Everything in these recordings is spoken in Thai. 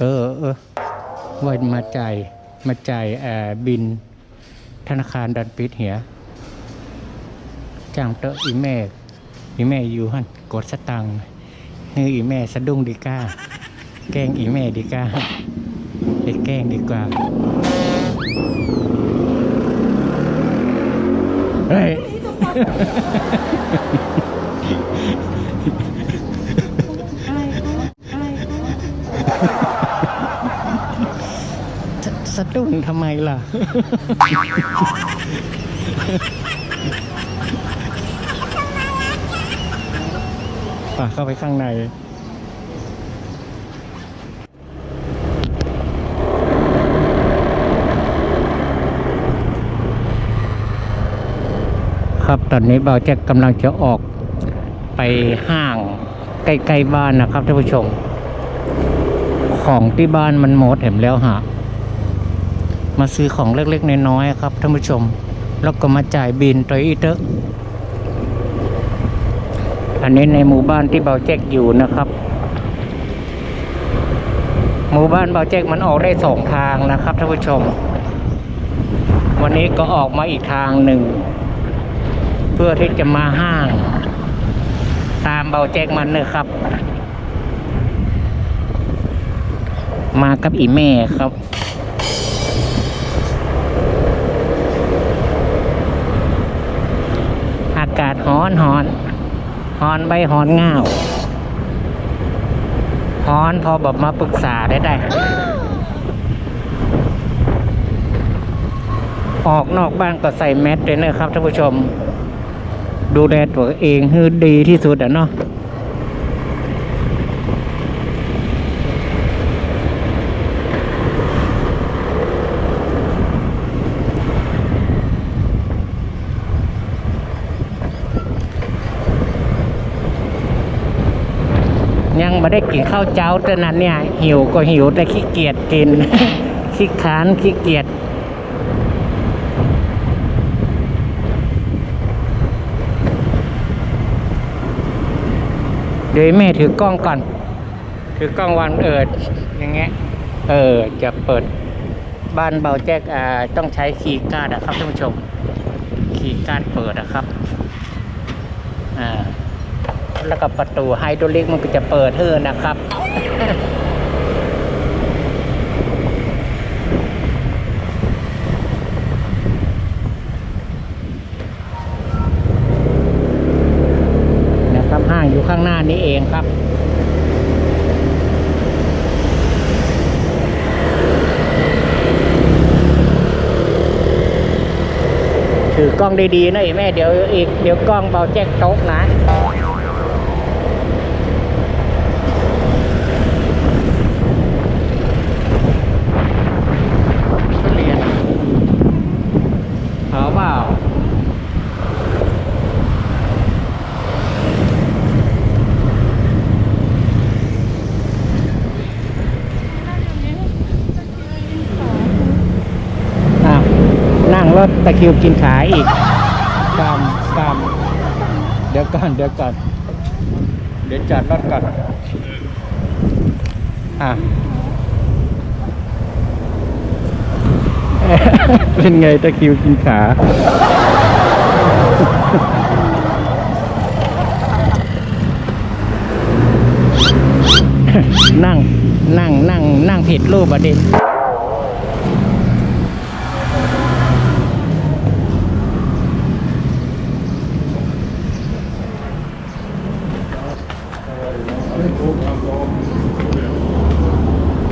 เออเออไว้มาจ่ายมาจ่ายเอ่อบินธนาคารดันปิดเหียจ้างเตออีแม่ อีแม่อยู่หันกดสตังค์ให้อีแม่สะดุ้งดีก้า แกล้งอีแม่ดีก้าไปแกล้งดีกว่าเฮ้ย สสะดุ้งทำไมล่ะ ป่ะเข้าไปข้างในครับตอนนี้เบาแจ็คกำลังจะออกไปห้างใกล้ๆบ้านนะครับท่านผู้ชม ของที่บ้านมันหมดเห็นแล้วฮะ มาซื้อของเล็กๆน้อยๆครับท่านผู้ชม แล้วก็มาจ่ายบินตัวอีเตอร์อันนี้ในหมู่บ้านที่เบาแจ็คอยู่นะครับ หมู่บ้านเบาแจ็คมันออกได้สองทางนะครับท่านผู้ชม วันนี้ก็ออกมาอีกทางหนึ่ง เพื่อที่จะมาห้าง ตามเบาแจ็คมันเลยครับ มากับอีแม่ครับากาศฮ้อนฮ้อนฮ้อนใบฮ้อนง่าวฮ้อนพอแบบมาปรึกษาได้ได้ ออกนอกบ้านก็ใส่แมสด้วยนะครับท่านผู้ชม ดูแลตัวเองให้ดีที่สุดอะเนาะ ยังไม่ได้กินข้าวเจ้าแต่นั้นเนี่ย หิวก็หิวแต่ขี้เกียจกิน ขี้ค้านขี้เกียจเดี๋ยวแม่ถือกล้องก่อน ถือกล้องวันเอิดอย่างเงี้ยเออจะเปิดบ้านเบาแจ๊กอ่าต้องใช้คีย์การ์ดนะครับท่านผู้ชมคีย์การ์ดเปิดนะครับอ่า แล้วก็ประตูไฮดรอลิกมันก็จะเปิดเท่อนะครับ นะครับห้างอยู่ข้างหน้านี้เองครับถือกล้องดีๆนะไอ้แม่เดี๋ยวอีกเดี๋ยวกล้องเบาแจ็คโต๊ะนะ ทุเรียนเอาเปล่าอะนั่งรถ ตะคิวกินขาอีกกำกำเดี๋ยวก่อนเดี๋ยวก่อน เดี๋ยวจอดรถก่อน อะ เป็นไงตะคิวกินขานั่ง นั่ง นั่ง นั่งผิดรูปอะดิ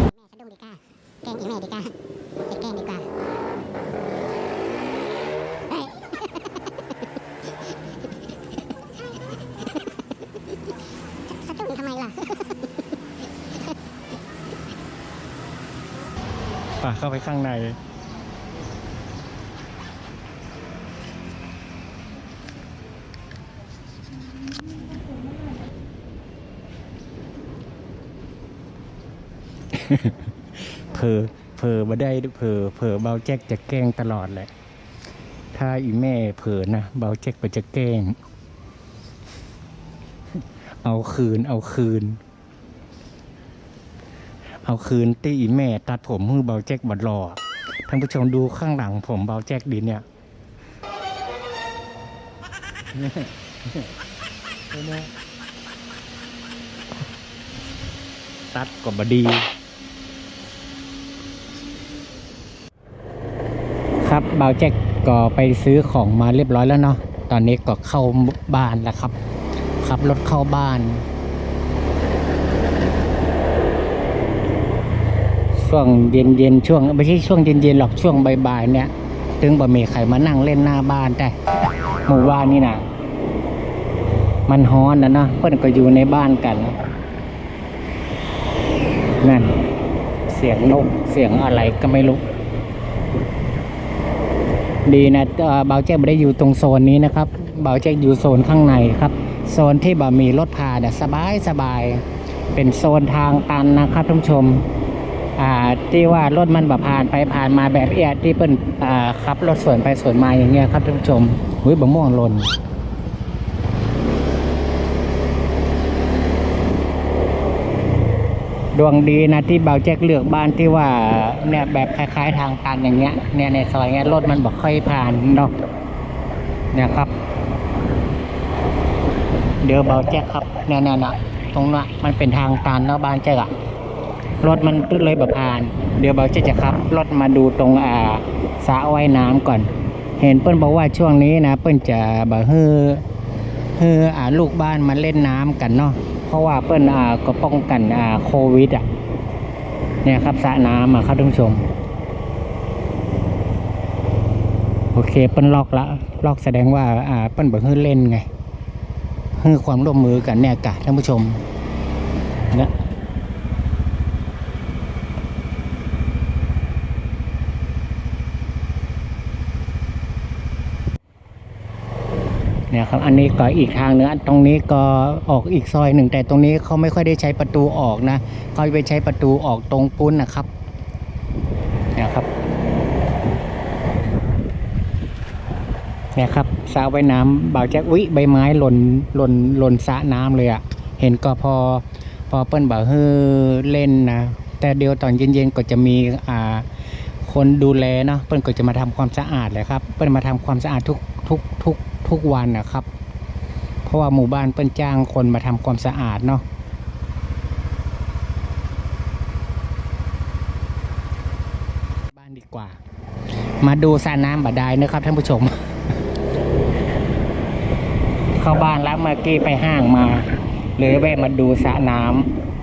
แม่สะดุ้งดีก้าแกล้งอีแม่ดีก้าไปแกล้งดีกว่าเฮ้ยสะดุ้งทำไมล่ะ ป่ะเข้าไปข้างใน เพอเพอมาได้เพอเพอเบาแจ็คจะแกล้งตลอดแหละ ถ้าอีแม่เผลอนะเบาแจ็คก็จะแกล้ง เอาคืนเอาคืน เอาคืนตีแม่ตัดผมมือเบาแจ็คบัดรอท่านผู้ชมดูข้างหลังผมเบาแจ็คดินเนี่ยตัดกับบดี ครับเบาแจ็คก็ไปซื้อของมาเรียบร้อยแล้วเนาะตอนนี้ก็เข้าบ้านแล้วครับขับรถเข้าบ้าน ช่วงเย็นเย็นๆช่วงไม่ใช่ช่วงเย็นเย็นๆหรอกช่วงบ่ายๆเนี่ย ถึงบ่มีใครมานั่งเล่นหน้าบ้านได้หมู่บ้านนี่นะมันฮ้อนนะเนาะเพื่อนก็อยู่ในบ้านกันนั่นเสียงนกเสียงอะไรก็ไม่รู้ดีนะเบาแจ๊กไม่ได้อยู่ตรงโซนนี้นะครับเบาแจ๊กอยู่โซนข้างในครับ โซนที่บ่มีรถผ่านน่ะสบายสบายเป็นโซนทางตันนะครับท่านผู้ชม ที่ว่ารถมันแบบผ่านไปผ่านมาแบบเอียดที่เปิ้นอ่าขับรถสวนไปสวนมาอย่างเงี้ยครับท่านผู้ชมหุ้ยบะม่วงหล่นดวงดีนะที่เบาแจ็คเลือกบ้านที่ว่าเนี่ยแบบคล้ายๆทางตันอย่างเงี้ยเนี่ยในซอยเงี้ยรถมันบอกค่อยผ่านเนาะเนี่ยครับ เดี๋ยวเบาแจ็คครับเนี่ยเนี่ยนะตรงนั้นมันเป็นทางตันเนาะบ้านแจ็คอะ รถมันเลยแบบผ่าน เดี๋ยวเบาจะจะขับรถมาดูตรงอ่าสระว่ายน้ำก่อน เห็นเปิ้นบอกว่าช่วงนี้นะ เปิ้นจะแบบเฮือเฮืออ่าลูกบ้านมาเล่นน้ำกันเนาะเพราะว่าเปิ้นอ่าก็ป้องกันอ่าโควิดอะเนี่ยครับสระน้ำอะครับท่านผู้ชม โอเคเปิ้นล็อกละล็อกแสดงว่าอ่าเปิ้นบอกเฮือเล่นไงเฮือความร่วมมือกันเนี่ยกะท่านผู้ชมเนี่ย เนี่ยครับอันนี้ก็อีกทางหนึงอันตรงนี้ก็ออกอีกซอยหนึ่งแต่ตรงนี้เขาไม่ค่อยได้ใช้ประตูออกนะเขาไปใช้ประตูออกตรงปุ้นนะครับเนี่ยครับเนี่ยครับสระว่ายน้ำบ่าวแจ็ควิใบไม้หล่นหล่นหล่นสระน้ำเลยอะ่ะ เห็นก็พอพอเปิ้นบ่าวเฮ้อเล่นนะแต่เดียวตอนเย็นๆก็จะมีอ่า คนดูแลเนาะเปิ้นก็จะมาทำความสะอาดเลยครับ เปิ้นมาทำความสะอาดทุกทุกทุกทุกวันนะครับ เพราะว่าหมู่บ้านเปิ้นจ้างคนมาทำความสะอาดเนาะบ้านดีกว่า มาดูสระน้ำบาดายนะครับท่านผู้ชม เข้าบ้านแล้วเมื่อกี้ไปห้างมาเลยแวะมาดูสระน้ำ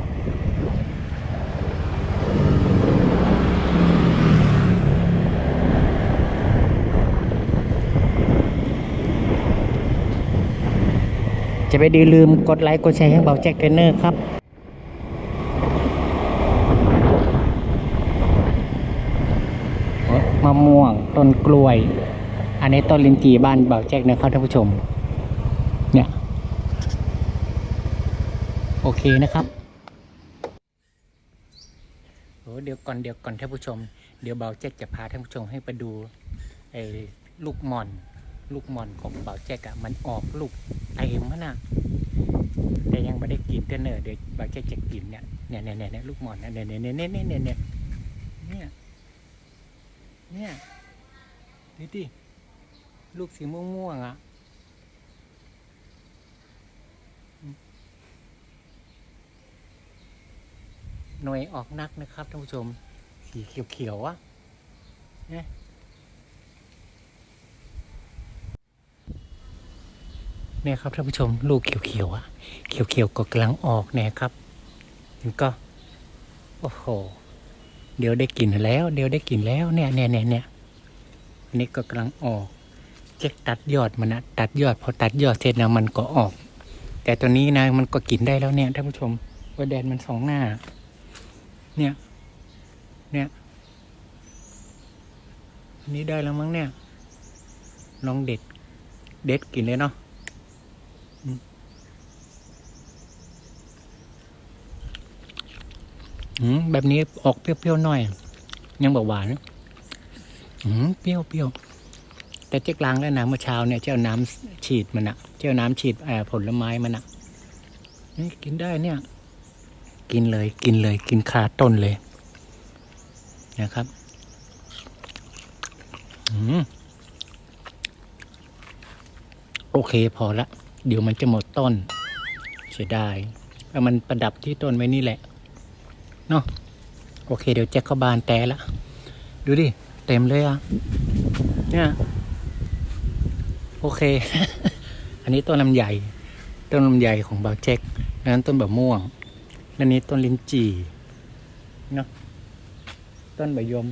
จะไปดีลืมกดไลค์กดแชร์ให้เบาแจ็คเทรนเนอร์ครับมะม่วงต้นกล้วย อันนี้ต้นลินจีบ้านเบาแจ็คนะครับท่านผู้ชม เนี่ย โอเคนะครับโอ้เดี๋ยวก่อนเดี๋ยวก่อนท่านผู้ชม เดี๋ยวเบาแจ็คจะพาท่านผู้ชมให้ไปดูไอ้ลูกหม่อน ลูกมอนของเบาแจ็คอะมันออกลูกเต็มมันะแต่ยังไม่ได้กินเตนเนอร์เดี๋ยวเบาแจ็คจะกินเนี่ยเนี่ยเนี่ยเนี่ยลูกมอนเนี่ยเนี่ยเนี่ยเนี่ยเนี่ยเนี่ยเนี่ยเนี่ยดูดิลูกสีม่วงๆอะหน่วยออกนักนะครับท่านผู้ชมสีเขียวๆอะเนี่ย เนี่ยครับท่านผู้ชมลูกเขียวๆอะเขียวๆก็กำลังออกเนี่ยครับถึงก็โอ้โหเดี๋ยวได้กลิ่นแล้ว เดี๋ยวได้กลิ่นแล้วเนี่ยเนี่ยเนี่ยเนี่ยอันนี้ก็กำลังออกเจ๊กตัดยอดมันนะตัดยอดพอตัดยอดเสร็จนะมันก็ออก แต่ตัวนี้นะมันก็กินได้แล้วเนี่ยท่านผู้ชมว่าแดนมันสองหน้า เนี่ย เนี่ยอันนี้ได้แล้วมั้งเนี่ยลองเด็ด เด็ดกินเลยเนาะ อืม แบบนี้ออกเปรี้ยวๆหน่อย ยังบอกหวานอืมเปรี้ยวเปรี้ยวแต่เจ๊กล้างแล้วนะเมื่อเช้าเนี่ยเจ้าน้ำฉีดมันอะเจ้าน้ำฉีดเอ่อผลไม้มันอะนี่กินได้เนี่ย กินเลยกินเลย กินคาต้นเลย นะครับอืมโอเคพอละ เดี๋ยวมันจะหมดต้นเสียดายเอามันประดับที่ต้นไว้นี่แหละ เนาะโอเค เดี๋ยวแจ็คเข้าบานแต่ละ ดูดิ เต็มเลยอะ เนี่ย โอเค อันนี้ต้นลำไยต้นลำไยของบาวแจ็คนนั้นต้นแบะม่วงอันนี้ต้นลิ้นจี่เนาะต้นใบยม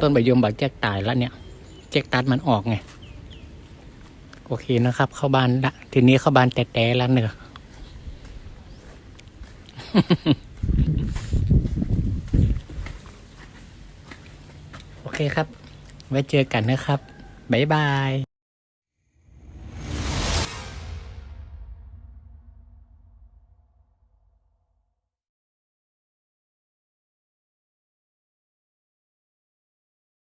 ต้นใบยมบาวแจ็คตายแล้วเนี่ย แจ็คตัดมันออกไง โอเคนะครับ เข้าบ้านละทีนี้เข้าบ้านแต่แต่แล้วเนอะ โอเคครับ ไว้เจอกันนะครับ บ๊ายบาย